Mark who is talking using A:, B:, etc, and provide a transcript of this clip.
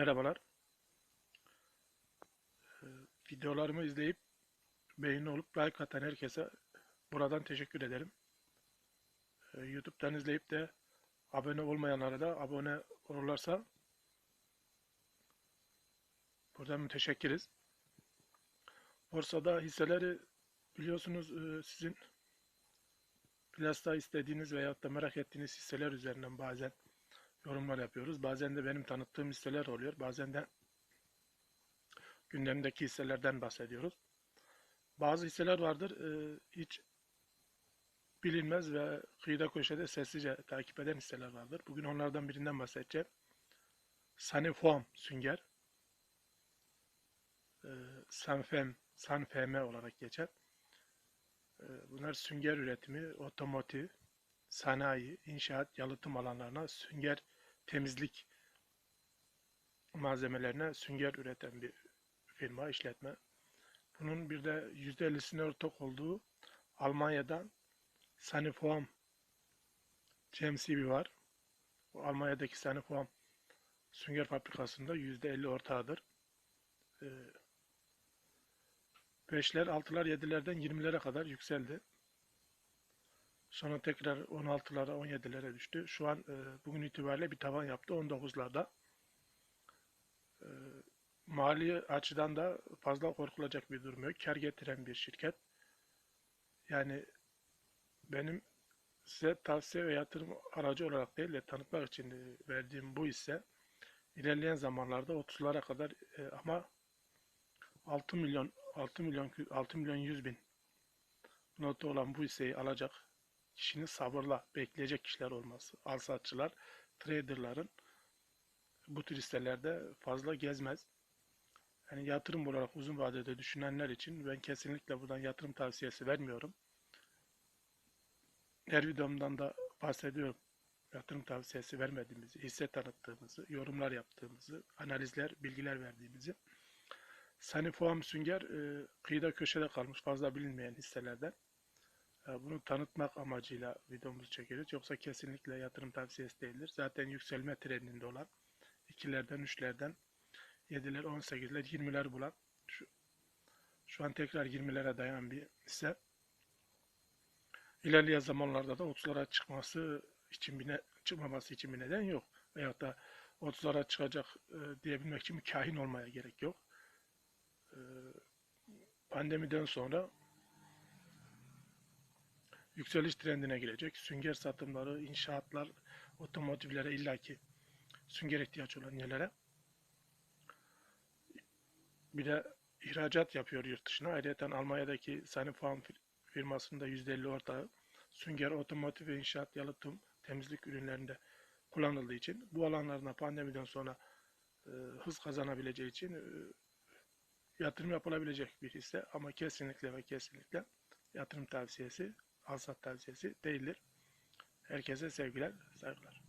A: Merhabalar. Ee, Videolarımı izleyip beğeni olup like atan herkese buradan teşekkür ederim. Ee, YouTube'dan izleyip de abone olmayanlara da abone olurlarsa buradan müteşekkiriz. Borsada hisseleri biliyorsunuz e, sizin plasta istediğiniz veyahut da merak ettiğiniz hisseler üzerinden bazen yorumlar yapıyoruz. Bazen de benim tanıttığım hisseler oluyor. Bazen de gündemdeki hisselerden bahsediyoruz. Bazı hisseler vardır e, hiç bilinmez ve kıyıda köşede sessizce takip eden hisseler vardır. Bugün onlardan birinden bahsedeceğim. Sanifoam Sünger. E, Sanfem, Sanfm olarak geçer. E, bunlar sünger üretimi, otomotiv, sanayi, inşaat, yalıtım alanlarına sünger temizlik malzemelerine sünger üreten bir firma, işletme. Bunun bir de %50'sine ortak olduğu Almanya'dan Sanifoam CMCB var. Bu Almanya'daki Sanifoam sünger fabrikasında %50 ortağıdır. Ee, 5'ler, 6'lar, 7'lerden 20'lere kadar yükseldi. Sonra tekrar 16'lara, 17'lere düştü. Şu an e, bugün itibariyle bir tavan yaptı 19'larda. E, mali açıdan da fazla korkulacak bir durum yok. Kar getiren bir şirket. Yani benim size tavsiye ve yatırım aracı olarak değil de tanıtmak için e, verdiğim bu ise ilerleyen zamanlarda 30'lara kadar e, ama 6 milyon 6 milyon 6 milyon 100 bin notu olan bu hisseyi alacak kişinin sabırla bekleyecek kişiler olması. Alsatçılar, traderların bu tür hisselerde fazla gezmez. Yani yatırım olarak uzun vadede düşünenler için ben kesinlikle buradan yatırım tavsiyesi vermiyorum. Her videomdan da bahsediyorum. Yatırım tavsiyesi vermediğimizi, hisse tanıttığımızı, yorumlar yaptığımızı, analizler, bilgiler verdiğimizi. Sanifoam Sünger e, kıyıda köşede kalmış fazla bilinmeyen hisselerden. E, Bunu tanıtmak amacıyla videomuzu çekiyoruz. Yoksa kesinlikle yatırım tavsiyesi değildir. Zaten yükselme trendinde olan ikilerden, üçlerden, yediler, on sekizler, yirmiler bulan şu, şu an tekrar 20'lere dayanan bir hisse. İlerleyen zamanlarda da 30'lara çıkması için bir ne, çıkmaması için bir neden yok. Veyahut da 30'lara çıkacak e, diyebilmek için bir kahin olmaya gerek yok. E, pandemiden sonra yükseliş trendine girecek. Sünger satımları, inşaatlar, otomotivlere illaki sünger ihtiyaç olan yerlere. Bir de ihracat yapıyor yurt dışına. Ayrıca Almanya'daki Sanifoam firmasında %50 ortağı sünger, otomotiv ve inşaat, yalıtım, temizlik ürünlerinde kullanıldığı için bu alanlarına pandemiden sonra e, hız kazanabileceği için e, yatırım yapılabilecek bir hisse ama kesinlikle ve kesinlikle yatırım tavsiyesi, alsat tavsiyesi değildir. Herkese sevgiler, saygılar.